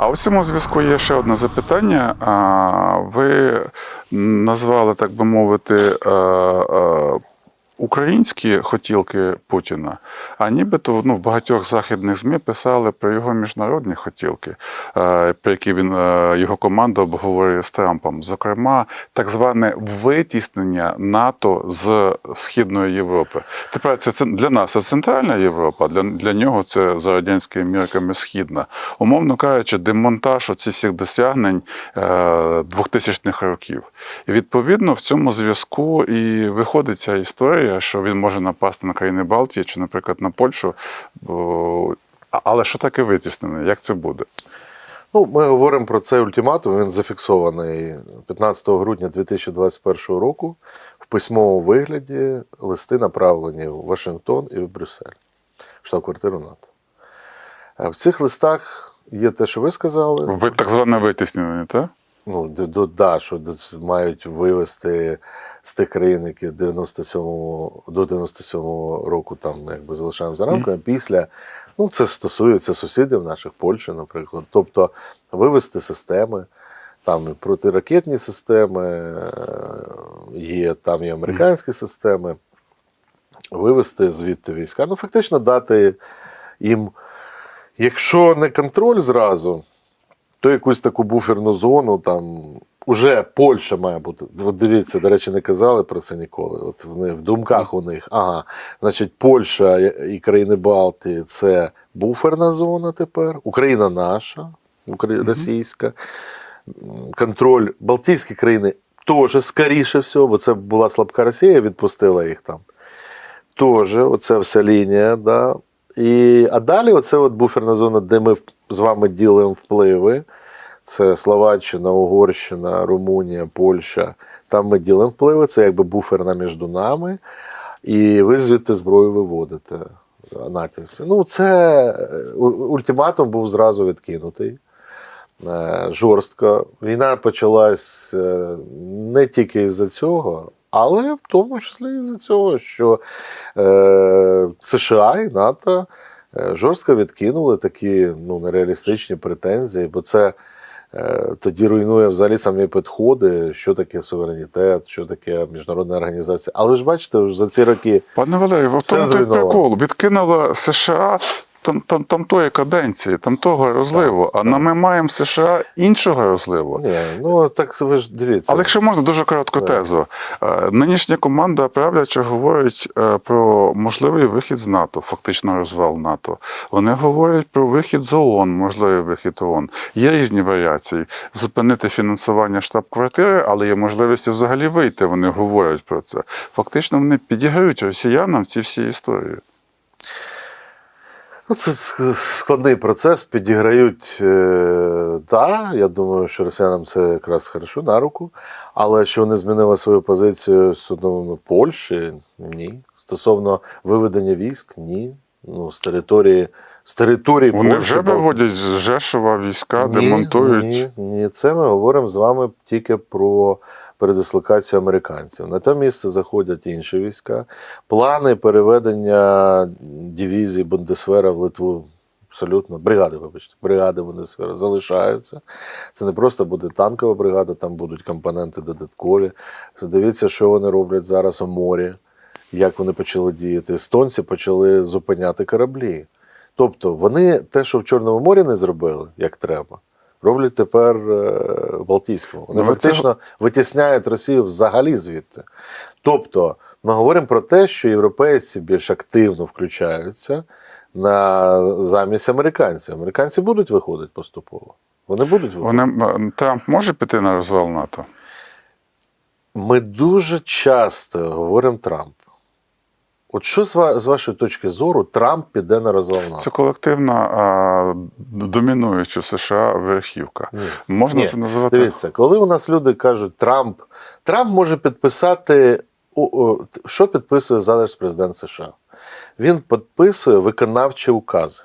А у цьому зв'язку є ще одне запитання. Ви назвали, так би мовити, е, е, українські хотілки Путіна, а нібито ну, в багатьох західних ЗМІ писали про його міжнародні хотілки, е, про які він е, його команда обговорює з Трампом. Зокрема, так зване витіснення НАТО з Східної Європи. Тепер це для нас це Центральна Європа, для, для нього це за радянськими мірками Східна. Умовно кажучи, демонтаж оці всіх досягнень е, 2000-х років. І відповідно в цьому зв'язку і виходить ця історія, що він може напасти на країни Балтії чи, наприклад, на Польщу. Але що таке витіснене? Як це буде? Ну, ми говоримо про цей ультиматум. Він зафіксований 15 грудня 2021 року в письмовому вигляді. Листи направлені в Вашингтон і в Брюссель, штаб-квартиру НАТО. Е, В цих листах є те, що ви сказали. Ви так зване витіснення, так? Ну, да, що мають вивести з тих країн, які 97 до 97-го року там якби залишаємо за рамками. Після ну це стосується сусідів наших, Польщі, наприклад. Тобто вивести системи, там і протиракетні системи, е, є там і американські системи, вивести звідти війська. Ну, фактично дати їм, якщо не контроль зразу, то якусь таку буферну зону там. Уже Польща має бути. От дивіться, до речі, не казали про це ніколи. От вони в думках у них. Ага, значить, Польща і країни Балтії це буферна зона тепер. Україна наша, російська. Контроль Балтійські країни теж скоріше всього, бо це була слабка Росія, відпустила їх там. Теж, оце вся лінія, да. І, а далі оце от буферна зона, де ми з вами ділимо впливи. Це Словаччина, Угорщина, Румунія, Польща. Там ми ділимо впливи, це якби буферна між нами. І ви звідти зброю виводите. натівці. Ну, це е, ультиматум був зразу відкинутий. Е, Жорстко. Війна почалась е, не тільки із-за цього, але в тому числі із-за цього, що США і НАТО жорстко відкинули такі ну, нереалістичні претензії, бо це тоді руйнує взагалі самі підходи, що таке суверенітет, що таке міжнародна організація. Але ви ж бачите, вже за ці роки Пане Валерію, в тому прикол. Відкинула США там, там, там тої каденції, там того розливу. а на ми маємо США іншого розливу. ні, ну так ви ж дивіться. Але якщо можна, дуже коротку Так. тезу. Е, Нинішня команда правляча говорить е, про можливий вихід з НАТО, фактично розвал НАТО. Вони говорять про вихід з ООН, можливий вихід ООН. Є різні варіації. Зупинити фінансування штаб-квартири, але є можливість взагалі вийти. Вони говорять про це. Фактично, вони підіграють росіянам ці всі історії. Ну, це складний процес, підіграють. Е, та, я думаю, що росіянам це якраз хорошо на руку. Але що вони змінили свою позицію стосовно Польщі? Ні. Стосовно виведення військ? Ні. Ну, з території, з території Вони Польщі. вже виводять з Жешова війська, Ні, демонтують. Ні, ні, це ми говоримо з вами тільки про передислокацію американців. На те місце заходять інші війська. Плани переведення дивізії Бундесвера в Литву. Абсолютно, бригади, вибачте, бригади Бундесвера залишаються. Це не просто буде танкова бригада, там будуть компоненти додаткові. Дивіться, що вони роблять зараз у морі, як вони почали діяти. Естонці почали зупиняти кораблі. Тобто вони те, що в Чорному морі не зробили, як треба, роблять тепер е, в Балтійському. Вони Ну, фактично витісняють Росію взагалі звідти. Тобто, ми говоримо про те, що європейці більш активно включаються на замість американців. Американці будуть виходити поступово. Вони будуть виходити. Вони е, Трамп може піти на розвал НАТО? Ми дуже часто говоримо Трамп. От що з, вашої точки зору Трамп піде на розвал Це колективна а, домінуюча в США верхівка. Ні. Можна Ні, це називати Дивіться, коли у нас люди кажуть, Трамп, Трамп може підписати, о, о, що підписує зараз президент США? Він підписує виконавчі укази.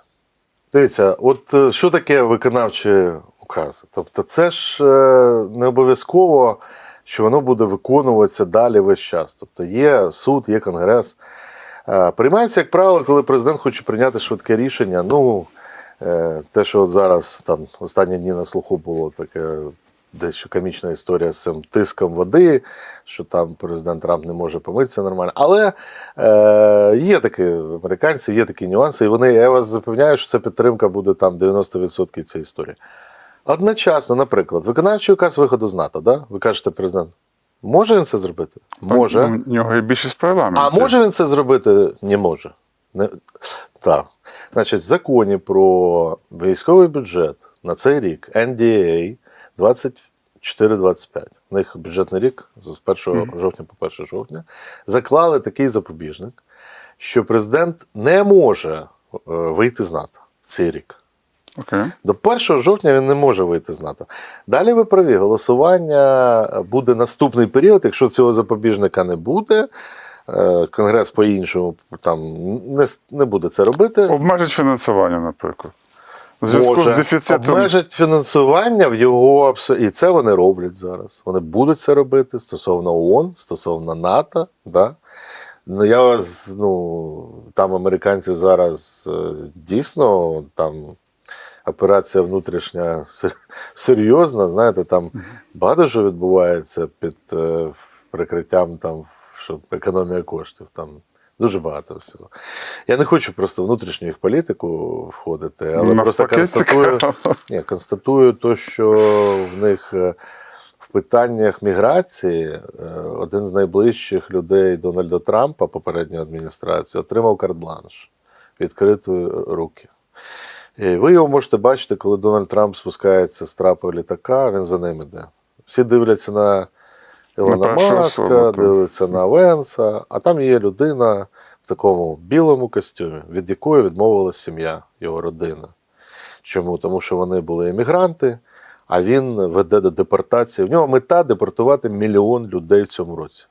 Дивіться, от е, що таке виконавчі укази? Тобто, це ж е, не обов'язково, що воно буде виконуватися далі весь час. Тобто є суд, є конгрес. Е, Приймається, як правило, коли президент хоче прийняти швидке рішення. Ну, Е, Те, що от зараз там останні дні на слуху було таке дещо комічна історія з цим тиском води, що там президент Трамп не може помитися нормально. Але е, є такі американці, є такі нюанси, і вони, я вас запевняю, що ця підтримка буде там 90% цієї історії. Одночасно, наприклад, виконавчий указ виходу з НАТО, да? ви кажете, президент, може він це зробити? Може. Ну, У нього є більшість парламенту. А може він це зробити? Не може. Не... Так. Значить, в законі про військовий бюджет на цей рік NDA 24-25. У них бюджетний рік з 1 жовтня по 1 жовтня заклали такий запобіжник, що президент не може е, вийти з НАТО цей рік. Окей. До 1 жовтня він не може вийти з НАТО. Далі ви праві, голосування буде наступний період. Якщо цього запобіжника не буде, е, Конгрес по-іншому там не, не буде це робити. Обмежить фінансування, наприклад. У зв'язку з дефіцитом. обмежить фінансування в його і це вони роблять зараз. Вони будуть це робити стосовно ООН, стосовно НАТО. Да? Ну, я вас, ну, там американці зараз е, дійсно там операція внутрішня серйозна. Знаєте, там багато що відбувається під е, прикриттям там, щоб економія коштів. Там дуже багато всього. Я не хочу просто в внутрішню їх політику входити, але просто констатую, ні, констатую то, що в них е, в питаннях міграції е, один з найближчих людей Дональда Трампа, попередньої адміністрації, отримав карт-бланш, відкриті руки. І ви його можете бачити, коли Дональд Трамп спускається з трапу літака, він за ним іде. Всі дивляться на Ілона Маска, дивляться на Венса, а там є людина в такому білому костюмі, від якої відмовилась сім'я, його родина. Чому? Тому що вони були емігранти, а він веде до депортації. В нього мета депортувати мільйон людей в цьому році.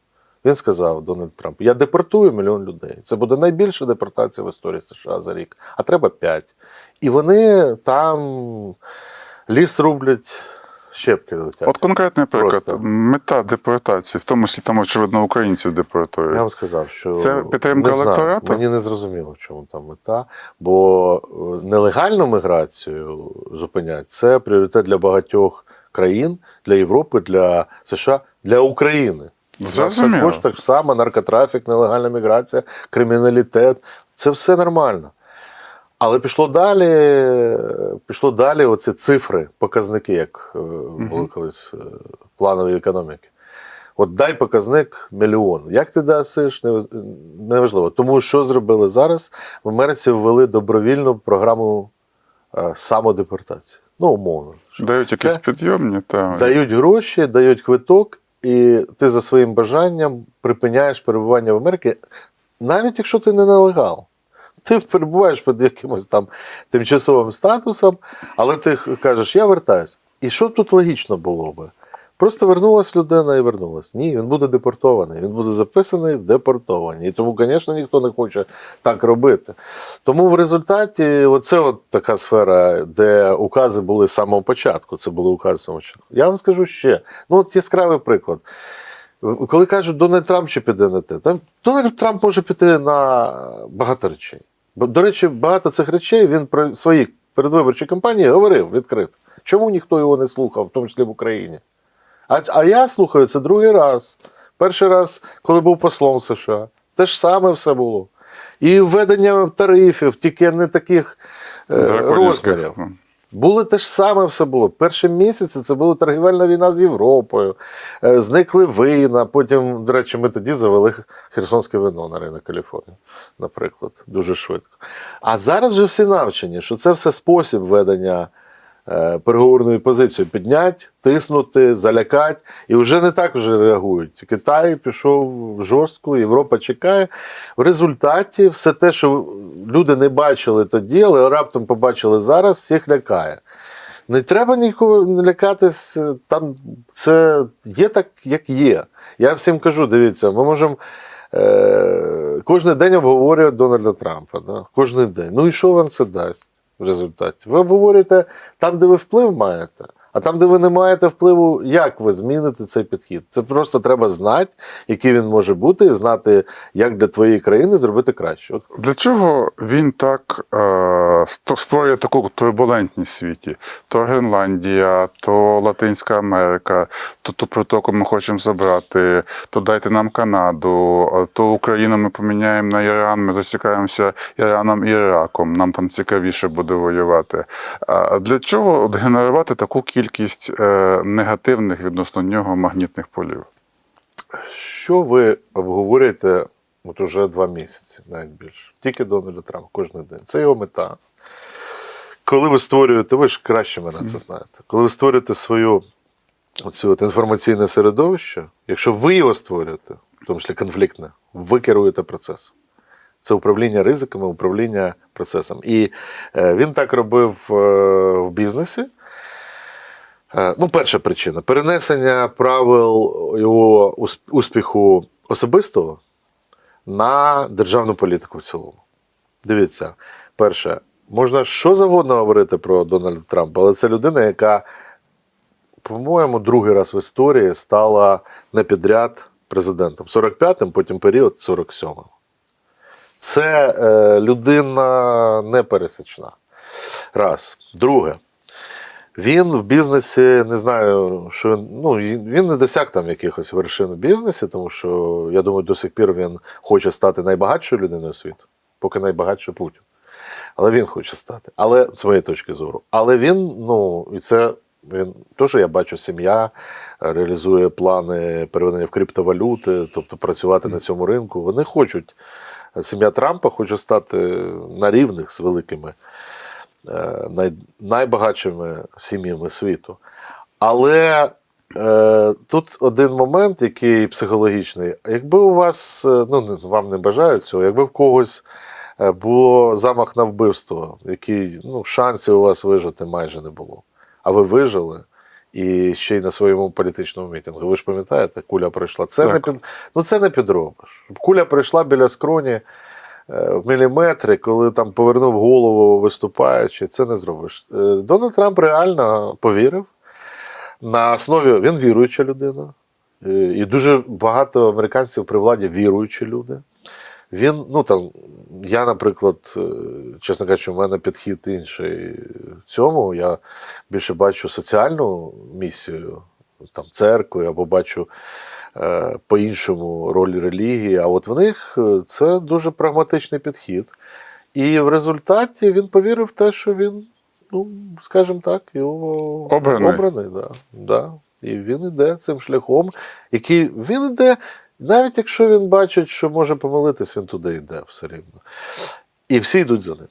Він сказав Дональд Трамп: Я депортую мільйон людей. Це буде найбільша депортація в історії США за рік, а треба п'ять. І вони там ліс рублять, щепки летять. От конкретний приклад. Просто. Мета депортації, в тому числі там, очевидно, українців депортують. Я вам сказав, що Це підтримка не знаю, електорату? Мені не зрозуміло, в чому там мета. Бо е, нелегальну міграцію зупинять це пріоритет для багатьох країн, для Європи, для США, для України. Зрозуміло. також так само наркотрафік, нелегальна міграція, криміналітет. Це все нормально. Але пішло далі, пішло далі оці цифри, показники, як е, були колись е, планові економіки. От дай показник мільйон. Як ти дасиш, неважливо. Тому що зробили зараз? В Америці ввели добровільну програму е, самодепортації. Ну, умовно. Дають якісь Це- підйомні та Дають гроші, дають квиток, і ти за своїм бажанням припиняєш перебування в Америці, навіть якщо ти не нелегал. Ти перебуваєш під якимось там тимчасовим статусом, але ти кажеш, я вертаюсь. І що тут логічно було би? Просто вернулась людина і вернулась. Ні, він буде депортований. Він буде записаний в депортовані. І тому, звісно, ніхто не хоче так робити. Тому в результаті, оце от така сфера, де укази були з самого початку. Це були укази з самого початку. Я вам скажу ще. Ну, от яскравий приклад. Коли кажуть, Дональд Трамп ще піде на те, там Дональд Трамп може піти на багато речей. Бо, до речі, багато цих речей він про свої передвиборчі кампанії говорив відкрито. Чому ніхто його не слухав, в тому числі в Україні? А, а я слухаю це другий раз. Перший раз, коли був послом США, те ж саме все було. І введення тарифів, тільки не таких е, розмірів. Було те ж саме все було. Перші місяці це була торгівельна війна з Європою, е, зникли вина. Потім, до речі, ми тоді завели херсонське вино на ринок Каліфорнії, наприклад, дуже швидко. А зараз вже всі навчені, що це все спосіб ведення переговорної позиції. Піднять, тиснути, залякати. І вже не так вже реагують. Китай пішов жорстко, Європа чекає. В результаті все те, що люди не бачили тоді, але раптом побачили зараз, всіх лякає. Не треба нікого лякатись. Там це є так, як є. Я всім кажу: дивіться, ми можемо. Е, кожен день обговорювати Дональда Трампа. Да? Кожен день. Ну і що вам це дасть в результаті? Ви обговорюєте там, де ви вплив маєте. А там, де ви не маєте впливу, як ви зміните цей підхід? Це просто треба знати, який він може бути, і знати, як для твоєї країни зробити краще. От Для чого він так е, створює таку турбулентність в світі? То Гренландія, то Латинська Америка, то ту протоку ми хочемо забрати, то дайте нам Канаду, то Україну ми поміняємо на Іран, ми зацікавимося Іраном і Іраком. Нам там цікавіше буде воювати. А для чого от генерувати таку кількість е, негативних відносно нього магнітних полів? Що ви обговорюєте от уже два місяці, навіть більше? Тільки Дональда Трампа кожен день. Це його мета. Коли ви створюєте, ви ж краще мене це знаєте. Коли ви створюєте свою оцю от інформаційне середовище, якщо ви його створюєте, в тому числі конфліктне, ви керуєте процесом. Це управління ризиками, управління процесом. І е, він так робив е, в бізнесі. Е, Ну, перша причина перенесення правил його успіху особистого на державну політику в цілому. Дивіться, перше, можна що завгодно говорити про Дональда Трампа, але це людина, яка, по-моєму, другий раз в історії стала не підряд президентом. 45-м, потім період 47-м. Це е, людина непересічна. Раз. Друге. Він в бізнесі не знаю, що він, ну, він не досяг там якихось вершин в бізнесі, тому що я думаю, до сих пір він хоче стати найбагатшою людиною світу, поки найбагатший Путін. Але він хоче стати. Але з моєї точки зору. Але він, ну, і це він то, що я бачу, сім'я е, реалізує плани переведення в криптовалюти, тобто працювати на цьому ринку. Вони хочуть. Сім'я Трампа хоче стати на рівних з великими най, найбагатшими сім'ями світу. Але е, тут один момент, який психологічний. Якби у вас, е, ну не- вам не бажають цього, якби в когось е, було замах на вбивство, який ну, шансів у вас вижити майже не було. А ви вижили. І ще й на своєму політичному мітингу. Ви ж пам'ятаєте, куля пройшла. Це, не, Так. під, ну, це не підробиш. Куля прийшла біля скроні е, міліметри, коли там повернув голову виступаючи, це не зробиш. Е, Дональд Трамп реально повірив. На основі він віруюча людина. Е, І дуже багато американців при владі віруючі люди. Він, ну там, я, наприклад, е, чесно кажучи, в мене підхід інший в цьому. Я більше бачу соціальну місію там, церкви, або бачу е, по-іншому роль релігії. А от в них е, це дуже прагматичний підхід. І в результаті він повірив в те, що він, ну, скажімо так, його Обраний. обраний да, да. І він іде цим шляхом, який він іде, навіть якщо він бачить, що може помилитись, він туди йде все рівно. І всі йдуть за ним.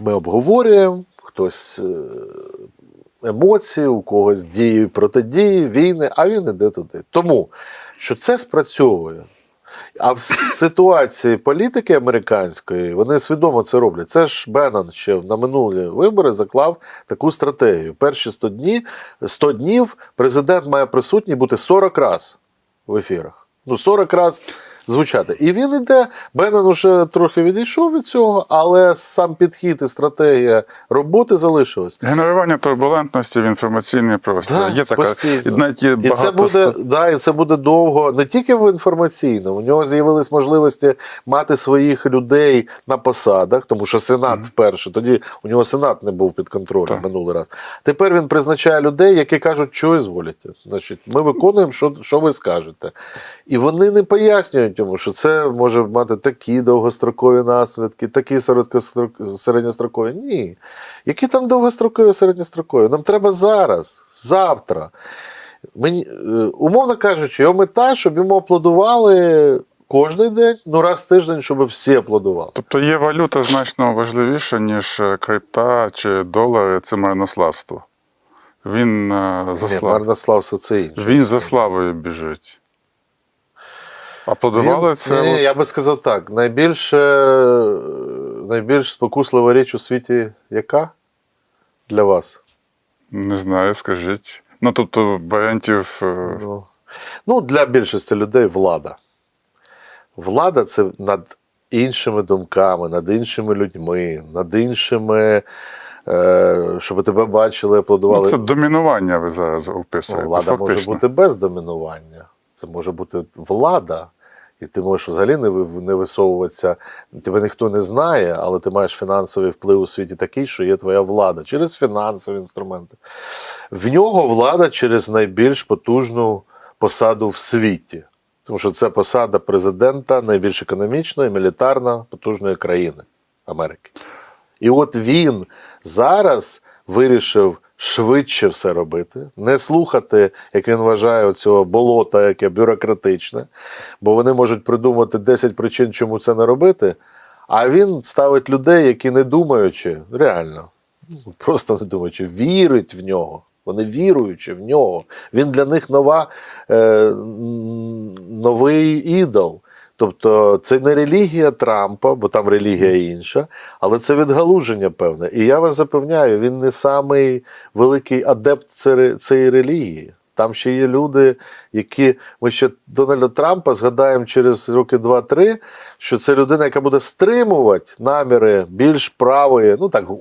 Ми обговорюємо, хтось е, емоції, у когось дії протидії, війни, а він іде туди. Тому що це спрацьовує. А в ситуації політики американської вони свідомо це роблять. Це ж Беннон ще на минулі вибори заклав таку стратегію. Перші 100 днів, 100 днів президент має присутній бути 40 разів в ефірах. Ну, 40 разів звучати. І він іде. Беннон уже трохи відійшов від цього, але сам підхід і стратегія роботи залишилась. Генерування турбулентності в інформаційний простір. Да, є така, постійно. і навіть є І це буде, да, і це буде довго не тільки в інформаційному. У нього з'явились можливості мати своїх людей на посадах, тому що Сенат вперше, тоді у нього Сенат не був під контролем Так. минулий раз. Тепер він призначає людей, які кажуть, що ізволіте. Значить, ми виконуємо, що, що ви скажете. І вони не пояснюють йому, що це може мати такі довгострокові наслідки, такі середньострокові. Ні. Які там довгострокові, середньострокові? Нам треба зараз, завтра. Мені, е, умовно кажучи, його мета, щоб йому аплодували кожен день, ну раз в тиждень, щоб всі аплодували. Тобто є валюта значно важливіша, ніж е, крипта чи долари, це марнославство. Він е, за Ні. Марнославство це інше. Він за славою біжить. Аплодували це. Ні, от- я би сказав так: найбільше, найбільш спокуслива річ у світі яка для вас? Не знаю, скажіть. Ну, тобто, варіантів. е, Ну, ну, для більшості людей влада. Влада це над іншими думками, над іншими людьми, над іншими е, щоб тебе бачили, Ну, аплодували. це домінування ви зараз Ну, описуєте. влада може бути без домінування. Це може бути влада. І ти можеш взагалі не, висовуватися, тебе ніхто не знає, але ти маєш фінансовий вплив у світі такий, що є твоя влада через фінансові інструменти. В нього влада через найбільш потужну посаду в світі. Тому що це посада президента найбільш економічної, мілітарно потужної країни Америки. І от він зараз вирішив швидше все робити, не слухати, як він вважає, цього болота, яке бюрократичне, бо вони можуть придумати 10 причин, чому це не робити. А він ставить людей, які не думаючи, реально, ну, просто не думаючи, вірить в нього. Вони віруючи в нього. Він для них нова, е, новий ідол. Тобто це не релігія Трампа, бо там релігія інша, але це відгалуження певне. І я вас запевняю, він не самий великий адепт цієї- релігії. Там ще є люди, які ми ще Дональда Трампа згадаємо через роки два-три, що це людина, яка буде стримувати наміри більш правої, ну так. Ну,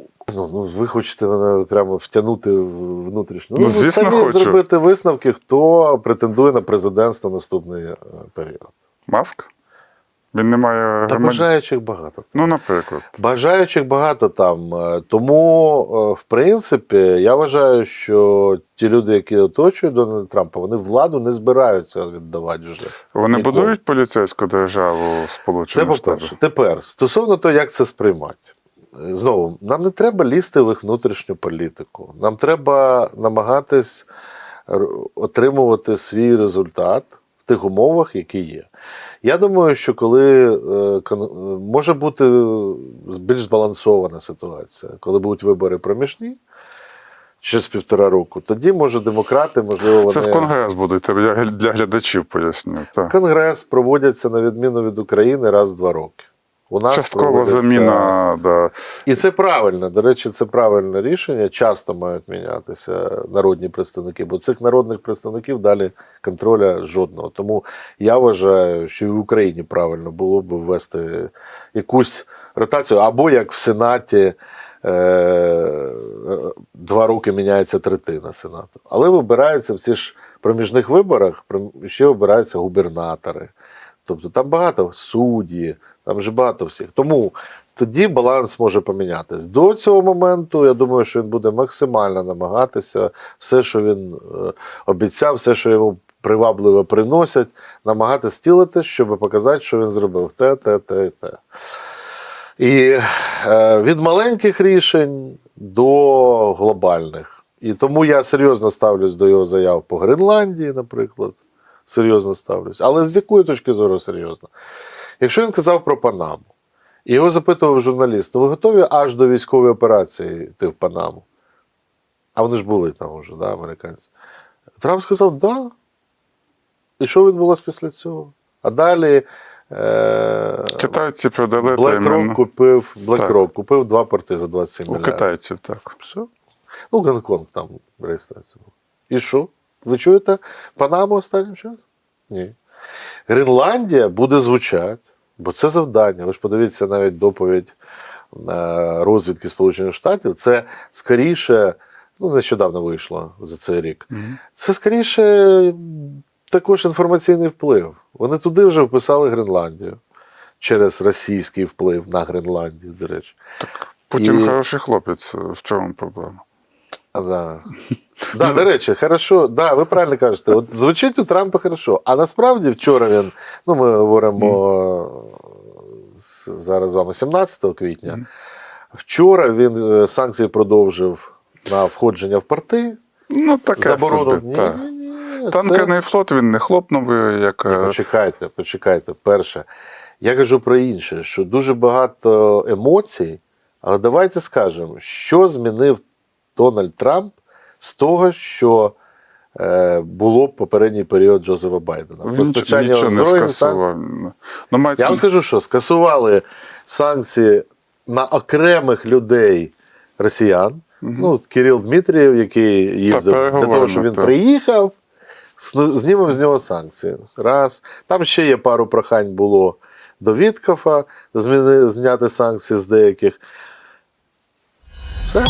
ну, ви хочете мене прямо втягнути в внутрішню. Ну, звісно, самі хочу. зробити висновки, хто претендує на президентство наступний е, період. Маск? Він не має Та бажаючих багато. Ну, наприклад. Бажаючих багато там. Тому, е, в принципі, я вважаю, що ті люди, які оточують Дональда Трампа, вони владу не збираються віддавати вже. Вони Ніколи. будують поліцейську державу Це Сполучених по-перше. Штатів. Тепер, стосовно того, як це сприймати. Е, Знову, нам не треба лізти в їх внутрішню політику. Нам треба намагатись отримувати свій результат тих умовах, які є. Я думаю, що коли е, е, може бути більш збалансована ситуація, коли будуть вибори проміжні через півтора року, тоді може демократи, можливо, вони Це в Конгрес я для глядачів поясню. Так. Конгрес проводяться на відміну від України раз в два роки. У нас Часткова заміна, да. І це правильно. До речі, це правильне рішення. Часто мають мінятися народні представники, бо цих народних представників далі контроля жодного. Тому я вважаю, що і в Україні правильно було б ввести якусь ротацію, або як в Сенаті. е, Два роки міняється третина Сенату. Але вибираються в ці ж проміжних виборах, ще обираються губернатори. Тобто там багато судді, там же багато всіх. Тому тоді баланс може помінятись. До цього моменту я думаю, що він буде максимально намагатися все, що він е, обіцяв, все, що йому привабливо приносять, намагатися втілити, щоб показати, що він зробив те, те, те те. І е, від маленьких рішень до глобальних. І тому я серйозно ставлюсь до його заяв по Гренландії, наприклад. Серйозно ставлюсь. Але з якої точки зору серйозно? Якщо він казав про Панаму, і його запитував журналіст: ну ви готові аж до військової операції йти в Панаму? А вони ж були там вже, да, американці. Трамп сказав, да. І що відбулося після цього? А далі. Е- Китайці продали BlackRock купив, BlackRock купив два порти за 27 У мільярдів. китайців, так. Все. Ну, Гонконг там реєстрація була. І що? Ви чуєте Панаму останнім часом? Ні. Гренландія буде звучати, бо це завдання. Ви ж подивіться навіть доповідь е, розвідки Сполучених Штатів. Це скоріше, ну, нещодавно вийшло за цей рік. Це скоріше також інформаційний вплив. Вони туди вже вписали Гренландію через російський вплив на Гренландію, до речі. Путін І- хороший хлопець. В чому проблема? Да. Да, до речі, хорошо, да, ви правильно кажете. От звучить у Трампа хорошо. А насправді вчора він, ну ми говоримо зараз з вами 17 квітня. Вчора він е, санкції продовжив на входження в порти. Ну, таке Заборону. собі. Ні, ні, ні, це- Танкерний флот він не хлопнув, як. Ні, е, Почекайте, почекайте. Перше, я кажу про інше, що дуже багато емоцій, але давайте скажемо, що змінив Дональд Трамп з того, що е, було попередній період Джозефа Байдена. Він Постачання нічого не скасував. Ну, мається... Я вам скажу, що скасували санкції на окремих людей росіян. Ну, Кирил Дмитрієв, який їздив для того, щоб він так. приїхав, знімемо з нього санкції. Раз. Там ще є пару прохань було до Віткофа зміни, зняти санкції з деяких. Все.